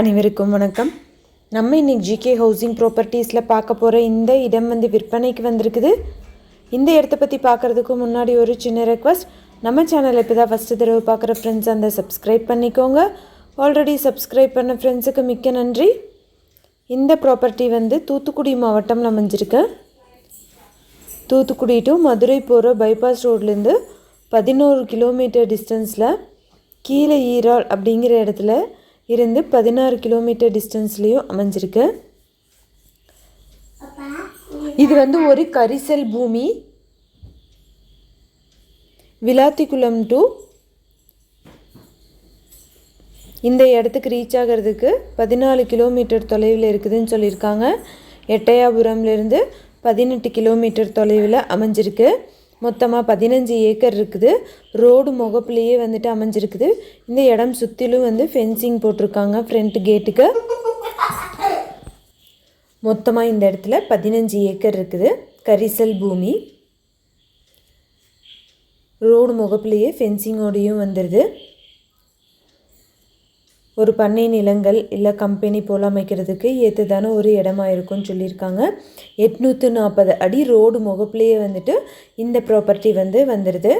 அனைவருக்கும் வணக்கம். நம்ம இன்னைக்கு ஜிகே ஹவுசிங் ப்ராப்பர்ட்டிஸில் பார்க்க போகிற இந்த இடம் வந்து விற்பனைக்கு வந்திருக்குது. இந்த இடத்த பற்றி பார்க்குறதுக்கு முன்னாடி ஒரு சின்ன ரெக்வஸ்ட் நம்ம சேனல் இப்போ தான் ஃபஸ்ட்டு தடவை பார்க்குற ஃப்ரெண்ட்ஸ் அந்த சப்ஸ்கிரைப் பண்ணிக்கோங்க. ஆல்ரெடி சப்ஸ்கிரைப் பண்ண ஃப்ரெண்ட்ஸுக்கு மிக்க நன்றி. இந்த ப்ராப்பர்ட்டி வந்து தூத்துக்குடி மாவட்டம்ல அமைஞ்சிருக்கு. தூத்துக்குடி டு மதுரை போகிற பைபாஸ் ரோட்லேருந்து பதினோரு கிலோமீட்டர் டிஸ்டன்ஸில் கீழே ஈரால் அப்படிங்கிற இடத்துல இருந்து பதினாறு கிலோமீட்டர் டிஸ்டன்ஸ்லேயும் அமைஞ்சிருக்கு. இது வந்து ஒரு கரிசல் பூமி. விளாத்திக்குளம் டு. இந்த இடத்துக்கு ரீச் ஆகிறதுக்கு பதினாலு கிலோமீட்டர் தொலைவில் இருக்குதுன்னு சொல்லியிருக்காங்க. எட்டயாபுரம்லேருந்து பதினெட்டு கிலோமீட்டர் தொலைவில் அமைஞ்சிருக்கு. மொத்தமாக பதினஞ்சு ஏக்கர் இருக்குது. ரோடு முகப்புலேயே வந்துட்டு அமைஞ்சிருக்குது. இந்த இடம் சுற்றிலும் வந்து ஃபென்சிங் போட்டிருக்காங்க ஃப்ரண்ட் கேட்டுக்கு மொத்தமாக இந்த இடத்துல பதினஞ்சு ஏக்கர் இருக்குது. கரிசல் பூமி. ரோடு முகப்புலேயே ஃபென்சிங்கோடையும் வந்துடுது ஒரு பண்ணை நிலங்கள் இல்லை கம்பெனி போல் அமைக்கிறதுக்கு ஏற்றதான ஒரு இடமா இருக்கும்னு சொல்லியிருக்காங்க. எட்நூற்று நாற்பது அடி ரோடு முகப்புலேயே வந்துட்டு இந்த ப்ராப்பர்ட்டி வந்து வந்துடுது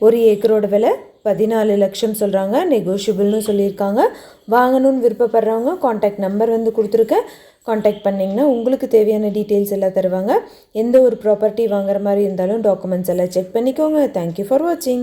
ஒரு ஏக்கரோட விலை பதினாலு லட்சம் சொல்கிறாங்க நெகோஷியபிள்னு சொல்லியிருக்காங்க. வாங்கணும்னு விருப்பப்படுறவங்க காண்டாக்ட் நம்பர் வந்து கொடுத்துருக்கேன் காண்டாக்ட் பண்ணிங்கன்னா உங்களுக்கு தேவையான டீட்டெயில்ஸ் எல்லாம் தருவாங்க. எந்த ஒரு ப்ராப்பர்ட்டி வாங்குற மாதிரி இருந்தாலும் டாக்குமெண்ட்ஸ் எல்லாம் செக் பண்ணிக்கோங்க. தேங்க்யூ ஃபார் வாட்சிங்